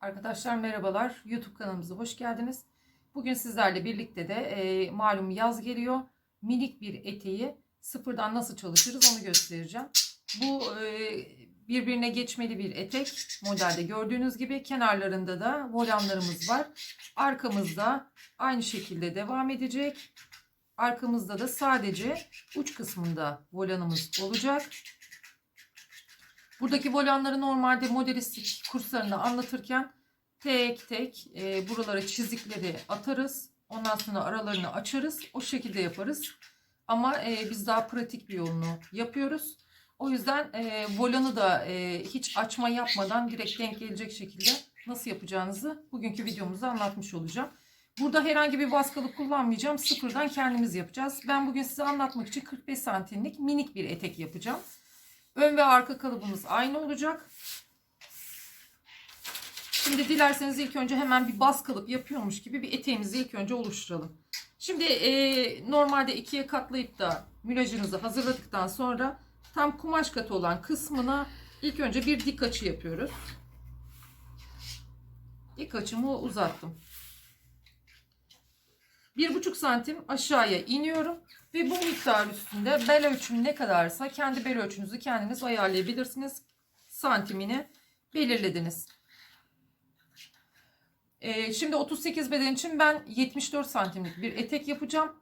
Arkadaşlar merhabalar. YouTube kanalımıza hoş geldiniz. Bugün sizlerle birlikte de e, malum yaz geliyor. Minik bir eteği sıfırdan nasıl çalışırız onu göstereceğim. Bu e, birbirine geçmeli bir etek modelde gördüğünüz gibi. Kenarlarında da volanlarımız var. Arkamızda aynı şekilde devam edecek. Arkamızda da sadece uç kısmında volanımız olacak. Buradaki volanları normalde modelistik kurslarında anlatırken tek tek e, buralara çizikleri atarız. Ondan sonra aralarını açarız. O şekilde yaparız. Ama e, biz daha pratik bir yolunu yapıyoruz. O yüzden e, volanı da e, hiç açma yapmadan direkt denk gelecek şekilde nasıl yapacağınızı bugünkü videomuzda anlatmış olacağım. Burada herhangi bir baskılı kullanmayacağım. Sıfırdan kendimiz yapacağız. Ben bugün size anlatmak için 45 santimlik minik bir etek yapacağım. Ön ve arka kalıbımız aynı olacak. Şimdi dilerseniz ilk önce hemen bir bas kalıp yapıyormuş gibi bir eteğimizi ilk önce oluşturalım. Şimdi e, normalde ikiye katlayıp da mülajınızı hazırladıktan sonra tam kumaş katı olan kısmına ilk önce bir dik açı yapıyoruz. Dik açımı uzattım. Bir buçuk santim aşağıya iniyorum. Ve bu miktar üstünde bel ölçüm ne kadarsa kendi bel ölçünüzü kendiniz ayarlayabilirsiniz. Santimini belirlediniz. Ee, şimdi 38 beden için ben 74 santimlik bir etek yapacağım.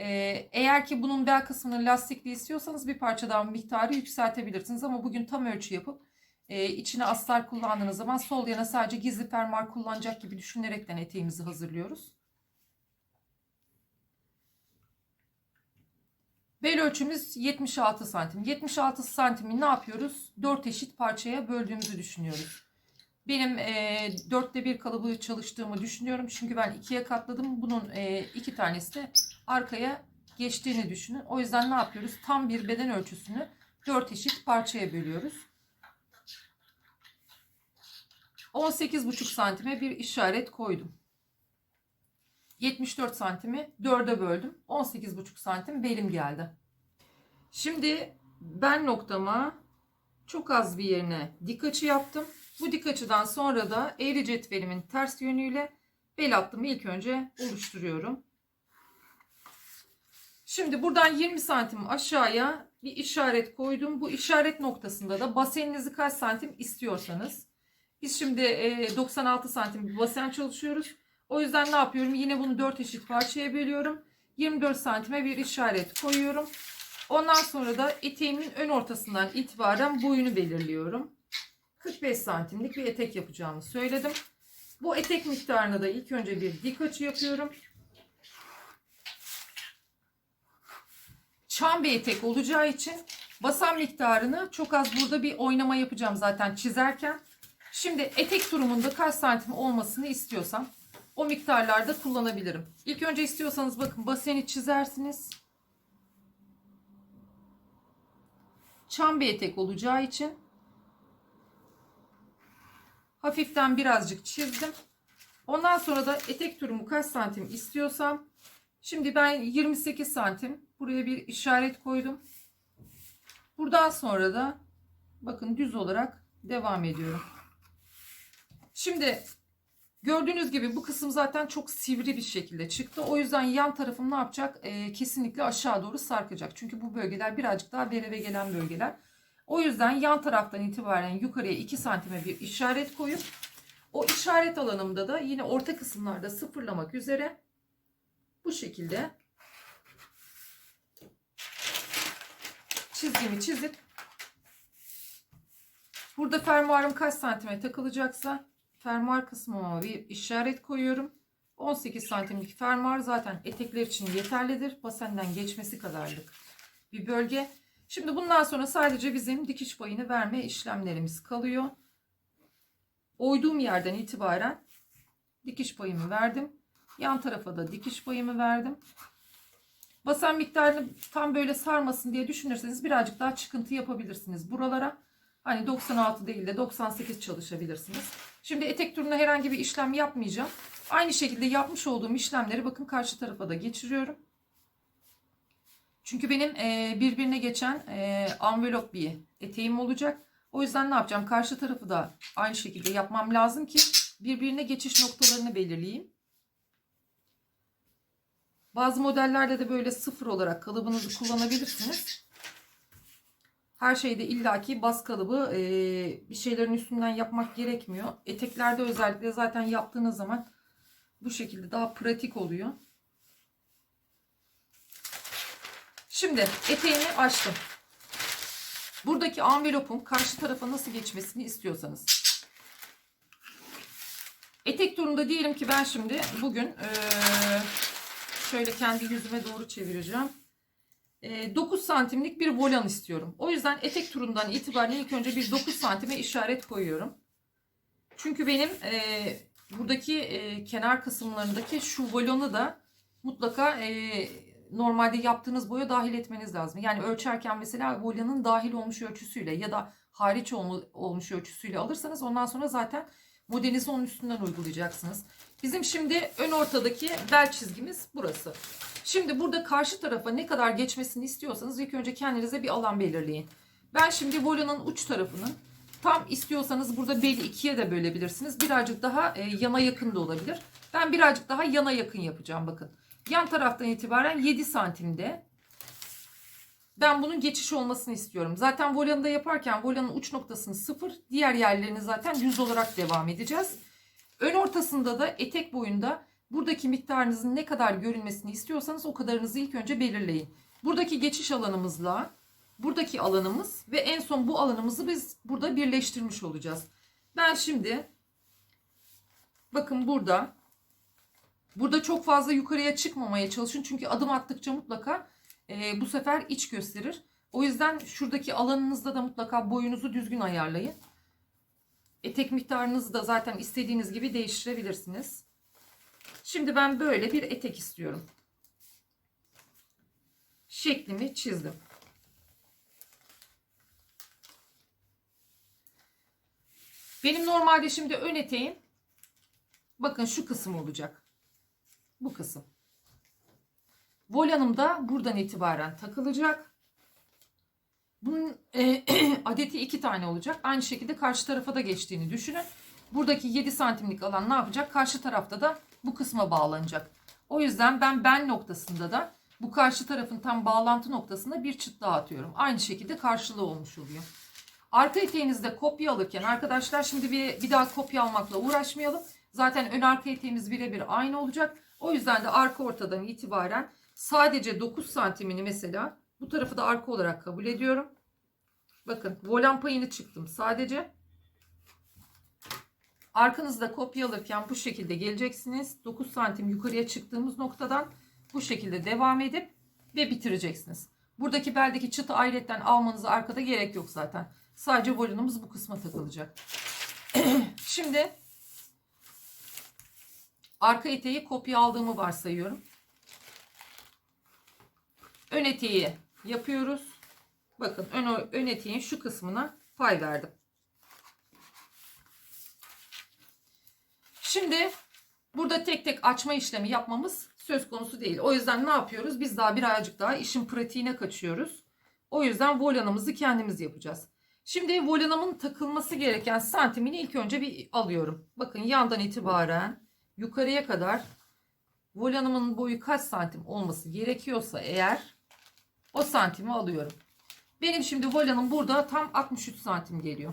Ee, eğer ki bunun bel kısmını lastikli istiyorsanız bir parça daha miktarı yükseltebilirsiniz. Ama bugün tam ölçü yapıp e, içine astar kullandığınız zaman sol yana sadece gizli fermuar kullanacak gibi düşünerekten eteğimizi hazırlıyoruz. Bel ölçümüz 76 santim. 76 santimi ne yapıyoruz? 4 eşit parçaya böldüğümüzü düşünüyoruz. Benim e, dörtte bir kalıbı çalıştığımı düşünüyorum. Çünkü ben ikiye katladım. Bunun e, iki tanesi de arkaya geçtiğini düşünün. O yüzden ne yapıyoruz? Tam bir beden ölçüsünü 4 eşit parçaya bölüyoruz. 18,5 santime bir işaret koydum. 74 santimi 4'e böldüm. 18,5 santim belim geldi. Şimdi ben noktama çok az bir yerine dik açı yaptım. Bu dik açıdan sonra da eğri cetvelimin ters yönüyle bel hattımı ilk önce oluşturuyorum. Şimdi buradan 20 santim aşağıya bir işaret koydum. Bu işaret noktasında da baseninizi kaç santim istiyorsanız. Biz şimdi 96 santim bir basen çalışıyoruz. O yüzden ne yapıyorum? Yine bunu 4 eşit parçaya bölüyorum. 24 santime bir işaret koyuyorum. Ondan sonra da eteğimin ön ortasından itibaren boyunu belirliyorum. 45 santimlik bir etek yapacağımı söyledim. Bu etek miktarına da ilk önce bir dik açı yapıyorum. Çam bir etek olacağı için basan miktarını çok az burada bir oynama yapacağım zaten çizerken. Şimdi etek durumunda kaç santim olmasını istiyorsam o miktarlarda kullanabilirim. İlk önce istiyorsanız bakın baseni çizersiniz. Çam bir etek olacağı için hafiften birazcık çizdim. Ondan sonra da etek turumu kaç santim istiyorsam şimdi ben 28 santim buraya bir işaret koydum. Buradan sonra da bakın düz olarak devam ediyorum. Şimdi Gördüğünüz gibi bu kısım zaten çok sivri bir şekilde çıktı. O yüzden yan tarafım ne yapacak? Ee, kesinlikle aşağı doğru sarkacak. Çünkü bu bölgeler birazcık daha vereve gelen bölgeler. O yüzden yan taraftan itibaren yukarıya 2 santime bir işaret koyup o işaret alanımda da yine orta kısımlarda sıfırlamak üzere bu şekilde çizgimi çizip burada fermuarım kaç santime takılacaksa fermuar kısmıma bir işaret koyuyorum. 18 santimlik fermuar zaten etekler için yeterlidir. Basenden geçmesi kadarlık bir bölge. Şimdi bundan sonra sadece bizim dikiş payını verme işlemlerimiz kalıyor. Oyduğum yerden itibaren dikiş payımı verdim. Yan tarafa da dikiş payımı verdim. Basen miktarını tam böyle sarmasın diye düşünürseniz birazcık daha çıkıntı yapabilirsiniz buralara. Hani 96 değil de 98 çalışabilirsiniz. Şimdi etek turuna herhangi bir işlem yapmayacağım. Aynı şekilde yapmış olduğum işlemleri bakın karşı tarafa da geçiriyorum. Çünkü benim e, birbirine geçen e, envelop bir eteğim olacak. O yüzden ne yapacağım? Karşı tarafı da aynı şekilde yapmam lazım ki birbirine geçiş noktalarını belirleyeyim. Bazı modellerde de böyle sıfır olarak kalıbınızı kullanabilirsiniz. Her şeyde illaki bas kalıbı e, bir şeylerin üstünden yapmak gerekmiyor. Eteklerde özellikle zaten yaptığınız zaman bu şekilde daha pratik oluyor. Şimdi eteğimi açtım. Buradaki envelopun karşı tarafa nasıl geçmesini istiyorsanız. Etek turunda diyelim ki ben şimdi bugün şöyle kendi yüzüme doğru çevireceğim. Eee, 9 santimlik bir volan istiyorum. O yüzden etek turundan itibaren ilk önce bir 9 santime işaret koyuyorum. Çünkü benim eee, buradaki eee, kenar kısımlarındaki şu volonu da mutlaka eee, normalde yaptığınız boya dahil etmeniz lazım. Yani ölçerken mesela volyanın dahil olmuş ölçüsüyle ya da hariç olmu- olmuş ölçüsüyle alırsanız ondan sonra zaten modelinizi onun üstünden uygulayacaksınız. Bizim şimdi ön ortadaki bel çizgimiz burası. Şimdi burada karşı tarafa ne kadar geçmesini istiyorsanız ilk önce kendinize bir alan belirleyin. Ben şimdi volyanın uç tarafının tam istiyorsanız burada beli ikiye de bölebilirsiniz. Birazcık daha e, yana yakın da olabilir. Ben birazcık daha yana yakın yapacağım bakın. Yan taraftan itibaren 7 santimde ben bunun geçiş olmasını istiyorum. Zaten volanı da yaparken volanın uç noktasını sıfır, diğer yerlerini zaten yüz olarak devam edeceğiz. Ön ortasında da etek boyunda buradaki miktarınızın ne kadar görünmesini istiyorsanız o kadarınızı ilk önce belirleyin. Buradaki geçiş alanımızla buradaki alanımız ve en son bu alanımızı biz burada birleştirmiş olacağız. Ben şimdi bakın burada burada çok fazla yukarıya çıkmamaya çalışın çünkü adım attıkça mutlaka e, bu sefer iç gösterir. O yüzden şuradaki alanınızda da mutlaka boyunuzu düzgün ayarlayın. Etek miktarınızı da zaten istediğiniz gibi değiştirebilirsiniz. Şimdi ben böyle bir etek istiyorum. Şeklimi çizdim. Benim normalde şimdi ön eteğim bakın şu kısım olacak. Bu kısım. Volanım da buradan itibaren takılacak. Bunun e, adeti iki tane olacak. Aynı şekilde karşı tarafa da geçtiğini düşünün. Buradaki 7 santimlik alan ne yapacak? Karşı tarafta da bu kısma bağlanacak. O yüzden ben ben noktasında da bu karşı tarafın tam bağlantı noktasında bir çıt daha atıyorum. Aynı şekilde karşılığı olmuş oluyor. Arka eteğinizde kopya alırken arkadaşlar şimdi bir, bir daha kopya almakla uğraşmayalım. Zaten ön arka eteğimiz birebir aynı olacak. O yüzden de arka ortadan itibaren sadece 9 santimini mesela bu tarafı da arka olarak kabul ediyorum. Bakın volan payını çıktım sadece. Arkanızda kopya alırken bu şekilde geleceksiniz. 9 santim yukarıya çıktığımız noktadan bu şekilde devam edip ve bitireceksiniz. Buradaki beldeki çıtı ayrıyetten almanıza arkada gerek yok zaten. Sadece volanımız bu kısma takılacak. Şimdi arka eteği kopya aldığımı varsayıyorum. Ön eteği yapıyoruz. Bakın ön, ön eteğin şu kısmına pay verdim. Şimdi burada tek tek açma işlemi yapmamız söz konusu değil. O yüzden ne yapıyoruz? Biz daha birazcık daha işin pratiğine kaçıyoruz. O yüzden volanımızı kendimiz yapacağız. Şimdi volanımın takılması gereken santimini ilk önce bir alıyorum. Bakın yandan itibaren yukarıya kadar volanımın boyu kaç santim olması gerekiyorsa eğer o santimi alıyorum. Benim şimdi volanım burada tam 63 santim geliyor.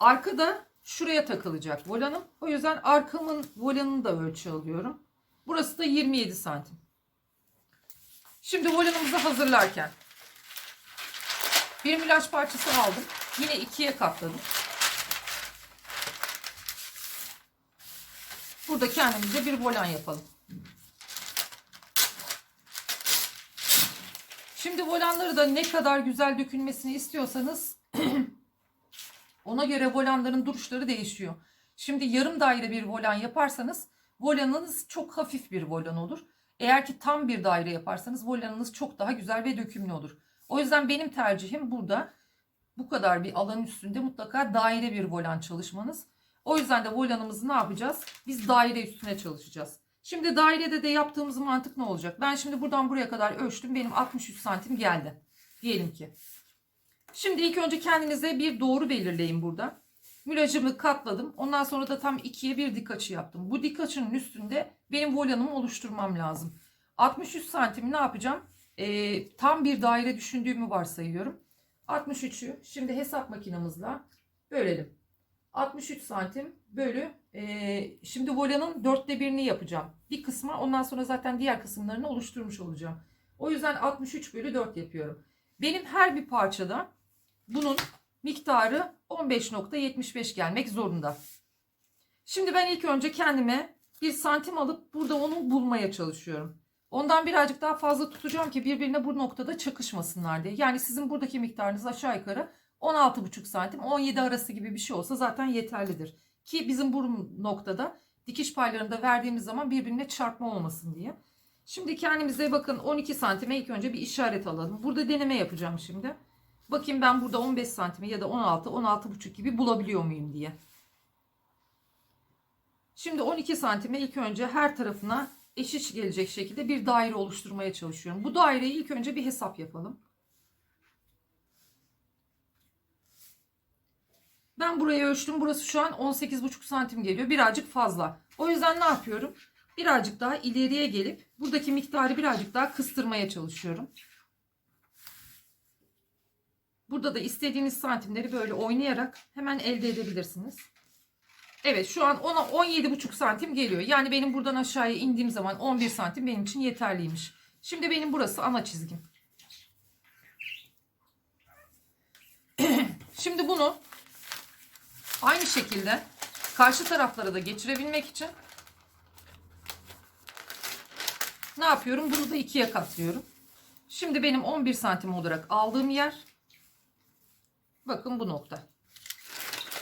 Arkada şuraya takılacak volanım. O yüzden arkamın volanını da ölçü alıyorum. Burası da 27 santim. Şimdi volanımızı hazırlarken bir mülaç parçası aldım. Yine ikiye katladım. Burada kendimize bir volan yapalım. Şimdi volanları da ne kadar güzel dökülmesini istiyorsanız ona göre volanların duruşları değişiyor. Şimdi yarım daire bir volan yaparsanız volanınız çok hafif bir volan olur. Eğer ki tam bir daire yaparsanız volanınız çok daha güzel ve dökümlü olur. O yüzden benim tercihim burada bu kadar bir alan üstünde mutlaka daire bir volan çalışmanız. O yüzden de volanımızı ne yapacağız? Biz daire üstüne çalışacağız. Şimdi dairede de yaptığımız mantık ne olacak? Ben şimdi buradan buraya kadar ölçtüm. Benim 63 santim geldi. Diyelim ki. Şimdi ilk önce kendinize bir doğru belirleyin burada. Mülacımı katladım. Ondan sonra da tam ikiye bir dik açı yaptım. Bu dik açının üstünde benim volanımı oluşturmam lazım. 63 santim ne yapacağım? Ee, tam bir daire düşündüğümü varsayıyorum. 63'ü şimdi hesap makinamızla bölelim. 63 santim bölü e, şimdi volanın dörtte birini yapacağım. Bir kısma ondan sonra zaten diğer kısımlarını oluşturmuş olacağım. O yüzden 63 bölü 4 yapıyorum. Benim her bir parçada bunun miktarı 15.75 gelmek zorunda. Şimdi ben ilk önce kendime bir santim alıp burada onu bulmaya çalışıyorum. Ondan birazcık daha fazla tutacağım ki birbirine bu noktada çakışmasınlar diye. Yani sizin buradaki miktarınız aşağı yukarı 16,5 santim 17 arası gibi bir şey olsa zaten yeterlidir. Ki bizim bu noktada dikiş paylarında verdiğimiz zaman birbirine çarpma olmasın diye. Şimdi kendimize bakın 12 santime ilk önce bir işaret alalım. Burada deneme yapacağım şimdi. Bakayım ben burada 15 santime ya da 16, 16,5 gibi bulabiliyor muyum diye. Şimdi 12 santime ilk önce her tarafına eşit gelecek şekilde bir daire oluşturmaya çalışıyorum. Bu daireyi ilk önce bir hesap yapalım. Ben burayı ölçtüm. Burası şu an 18,5 santim geliyor. Birazcık fazla. O yüzden ne yapıyorum? Birazcık daha ileriye gelip buradaki miktarı birazcık daha kıstırmaya çalışıyorum. Burada da istediğiniz santimleri böyle oynayarak hemen elde edebilirsiniz. Evet şu an ona 17,5 santim geliyor. Yani benim buradan aşağıya indiğim zaman 11 santim benim için yeterliymiş. Şimdi benim burası ana çizgim. Şimdi bunu aynı şekilde karşı taraflara da geçirebilmek için ne yapıyorum? Bunu da ikiye katlıyorum. Şimdi benim 11 santim olarak aldığım yer bakın bu nokta.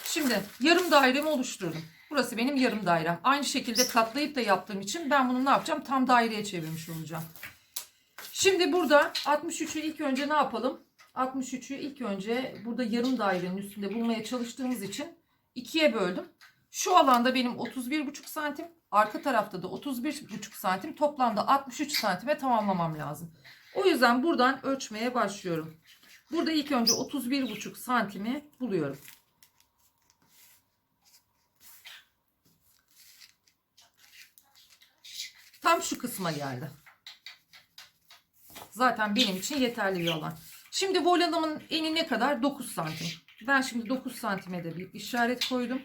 Şimdi yarım dairemi oluşturdum. Burası benim yarım dairem. Aynı şekilde katlayıp da yaptığım için ben bunu ne yapacağım? Tam daireye çevirmiş olacağım. Şimdi burada 63'ü ilk önce ne yapalım? 63'ü ilk önce burada yarım dairenin üstünde bulmaya çalıştığımız için ikiye böldüm. Şu alanda benim 31,5 santim. Arka tarafta da 31,5 santim. Toplamda 63 santime tamamlamam lazım. O yüzden buradan ölçmeye başlıyorum. Burada ilk önce 31,5 santimi buluyorum. Tam şu kısma geldi. Zaten benim için yeterli bir alan. Şimdi volanımın eni ne kadar? 9 santim. Ben şimdi 9 santime bir işaret koydum.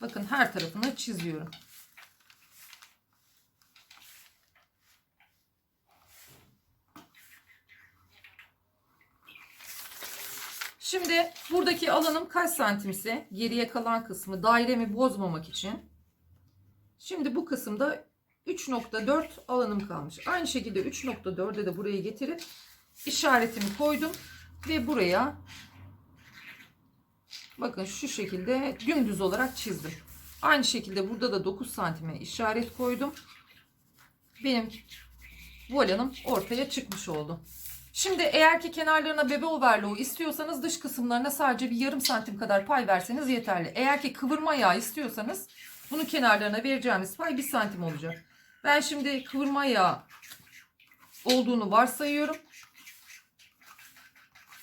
Bakın her tarafını çiziyorum. Şimdi buradaki alanım kaç santimse geriye kalan kısmı dairemi bozmamak için Şimdi bu kısımda 3.4 alanım kalmış. Aynı şekilde 3.4'e de buraya getirip işaretimi koydum ve buraya bakın şu şekilde dümdüz olarak çizdim. Aynı şekilde burada da 9 santime işaret koydum. Benim volanım ortaya çıkmış oldu. Şimdi eğer ki kenarlarına bebe overlock'u istiyorsanız dış kısımlarına sadece bir yarım santim kadar pay verseniz yeterli. Eğer ki kıvırma yağı istiyorsanız bunun kenarlarına vereceğimiz pay 1 santim olacak. Ben şimdi kıvırma yağı olduğunu varsayıyorum.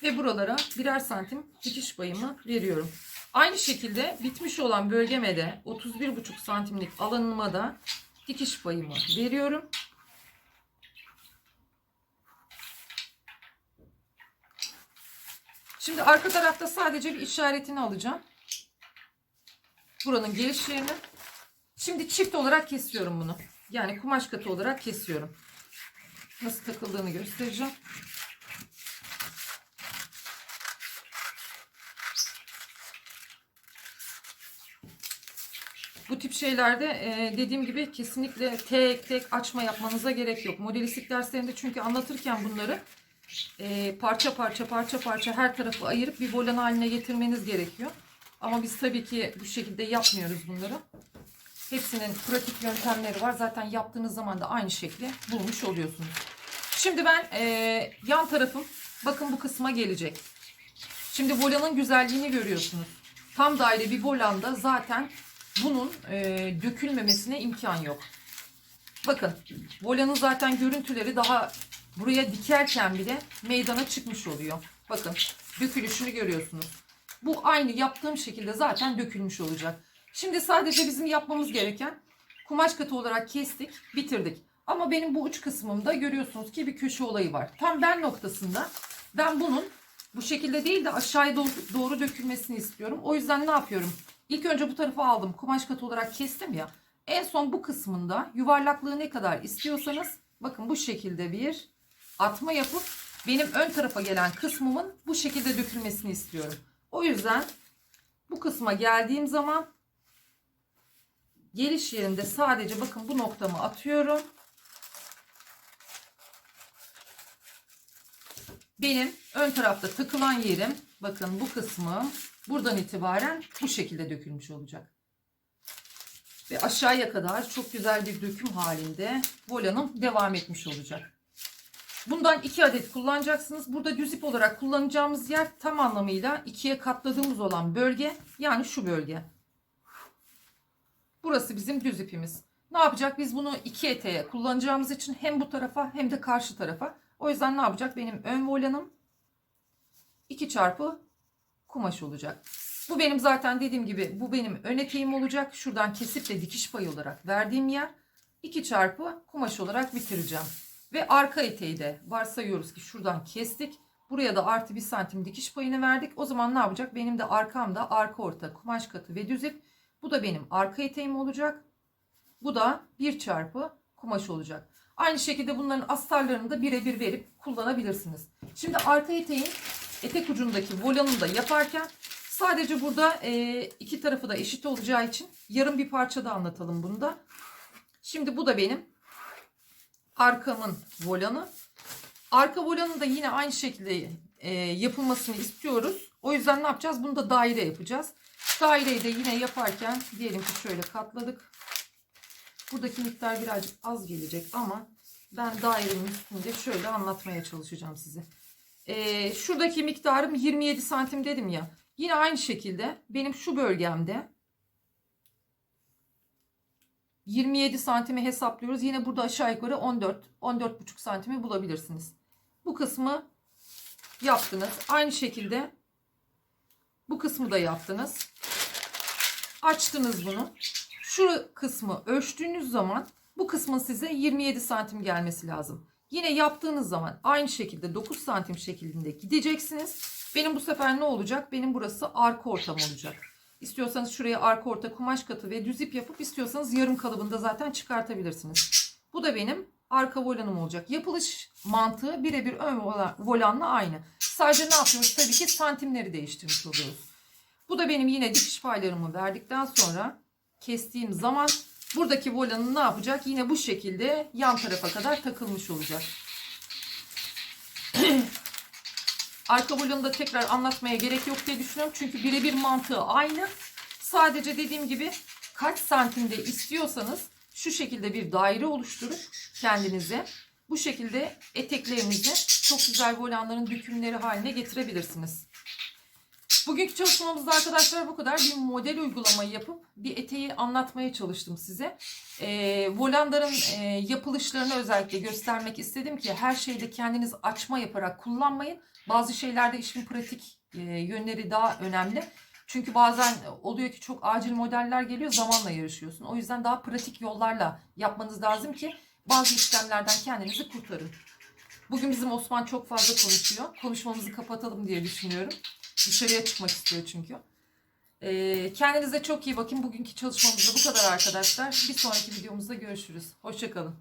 Ve buralara birer santim dikiş payımı veriyorum. Aynı şekilde bitmiş olan bölgeme de 31,5 santimlik alanıma da dikiş payımı veriyorum. Şimdi arka tarafta sadece bir işaretini alacağım. Buranın geliş yerini. Şimdi çift olarak kesiyorum bunu. Yani kumaş katı olarak kesiyorum. Nasıl takıldığını göstereceğim. Şeylerde e, dediğim gibi kesinlikle tek tek açma yapmanıza gerek yok. Modelistik derslerinde çünkü anlatırken bunları e, parça parça parça parça her tarafı ayırıp bir volan haline getirmeniz gerekiyor. Ama biz tabii ki bu şekilde yapmıyoruz bunları. Hepsinin pratik yöntemleri var. Zaten yaptığınız zaman da aynı şekli bulmuş oluyorsunuz. Şimdi ben e, yan tarafım bakın bu kısma gelecek. Şimdi volanın güzelliğini görüyorsunuz. Tam daire bir volanda zaten bunun e, dökülmemesine imkan yok. Bakın volanın zaten görüntüleri daha buraya dikerken bile meydana çıkmış oluyor. Bakın dökülüşünü görüyorsunuz. Bu aynı yaptığım şekilde zaten dökülmüş olacak. Şimdi sadece bizim yapmamız gereken kumaş katı olarak kestik, bitirdik. Ama benim bu uç kısmımda görüyorsunuz ki bir köşe olayı var. Tam ben noktasında ben bunun bu şekilde değil de aşağıya doğru, dökülmesini istiyorum. O yüzden ne yapıyorum? İlk önce bu tarafa aldım. Kumaş katı olarak kestim ya. En son bu kısmında yuvarlaklığı ne kadar istiyorsanız bakın bu şekilde bir atma yapıp benim ön tarafa gelen kısmımın bu şekilde dökülmesini istiyorum. O yüzden bu kısma geldiğim zaman geliş yerinde sadece bakın bu noktamı atıyorum. Benim ön tarafta takılan yerim bakın bu kısmım buradan itibaren bu şekilde dökülmüş olacak. Ve aşağıya kadar çok güzel bir döküm halinde volanım devam etmiş olacak. Bundan iki adet kullanacaksınız. Burada düz ip olarak kullanacağımız yer tam anlamıyla ikiye katladığımız olan bölge. Yani şu bölge. Burası bizim düz ipimiz. Ne yapacak? Biz bunu iki eteğe kullanacağımız için hem bu tarafa hem de karşı tarafa. O yüzden ne yapacak? Benim ön volanım 2 çarpı kumaş olacak. Bu benim zaten dediğim gibi bu benim ön eteğim olacak. Şuradan kesip de dikiş payı olarak verdiğim yer 2 çarpı kumaş olarak bitireceğim. Ve arka eteği de varsayıyoruz ki şuradan kestik. Buraya da artı bir santim dikiş payını verdik. O zaman ne yapacak? Benim de arkamda arka orta kumaş katı ve düz ip. Bu da benim arka eteğim olacak. Bu da 1 çarpı kumaş olacak. Aynı şekilde bunların astarlarını da birebir verip kullanabilirsiniz. Şimdi arka eteğin etek ucundaki volanını da yaparken sadece burada e, iki tarafı da eşit olacağı için yarım bir parçada anlatalım bunu da. Şimdi bu da benim arkamın volanı. Arka volanın da yine aynı şekilde e, yapılmasını istiyoruz. O yüzden ne yapacağız? Bunu da daire yapacağız. Daireyi de yine yaparken diyelim ki şöyle katladık. Buradaki miktar birazcık az gelecek ama ben dairenin üstünde şöyle anlatmaya çalışacağım size. Ee, şuradaki miktarım 27 santim dedim ya. Yine aynı şekilde benim şu bölgemde 27 santimi hesaplıyoruz. Yine burada aşağı yukarı 14 14,5 santimi bulabilirsiniz. Bu kısmı yaptınız. Aynı şekilde bu kısmı da yaptınız. Açtınız bunu. Şu kısmı ölçtüğünüz zaman bu kısmın size 27 santim gelmesi lazım. Yine yaptığınız zaman aynı şekilde 9 santim şeklinde gideceksiniz. Benim bu sefer ne olacak? Benim burası arka ortam olacak. İstiyorsanız şuraya arka orta kumaş katı ve düz ip yapıp istiyorsanız yarım kalıbında zaten çıkartabilirsiniz. Bu da benim arka volanım olacak. Yapılış mantığı birebir ön vola- volanla aynı. Sadece ne yapıyoruz? Tabii ki santimleri değiştirmiş oluyoruz. Bu da benim yine dikiş paylarımı verdikten sonra kestiğim zaman buradaki volanın ne yapacak? Yine bu şekilde yan tarafa kadar takılmış olacak. Arka volanı da tekrar anlatmaya gerek yok diye düşünüyorum. Çünkü birebir mantığı aynı. Sadece dediğim gibi kaç santimde istiyorsanız şu şekilde bir daire oluşturup kendinize bu şekilde eteklerinizi çok güzel volanların dökümleri haline getirebilirsiniz. Bugünkü çalışmamızda arkadaşlar bu kadar. Bir model uygulamayı yapıp bir eteği anlatmaya çalıştım size. E, volanların e, yapılışlarını özellikle göstermek istedim ki her şeyde kendiniz açma yaparak kullanmayın. Bazı şeylerde işin pratik e, yönleri daha önemli. Çünkü bazen oluyor ki çok acil modeller geliyor zamanla yarışıyorsun. O yüzden daha pratik yollarla yapmanız lazım ki bazı işlemlerden kendinizi kurtarın. Bugün bizim Osman çok fazla konuşuyor. Konuşmamızı kapatalım diye düşünüyorum. Dışarıya çıkmak istiyor çünkü. Ee, kendinize çok iyi bakın. Bugünkü çalışmamızda bu kadar arkadaşlar. Bir sonraki videomuzda görüşürüz. Hoşçakalın.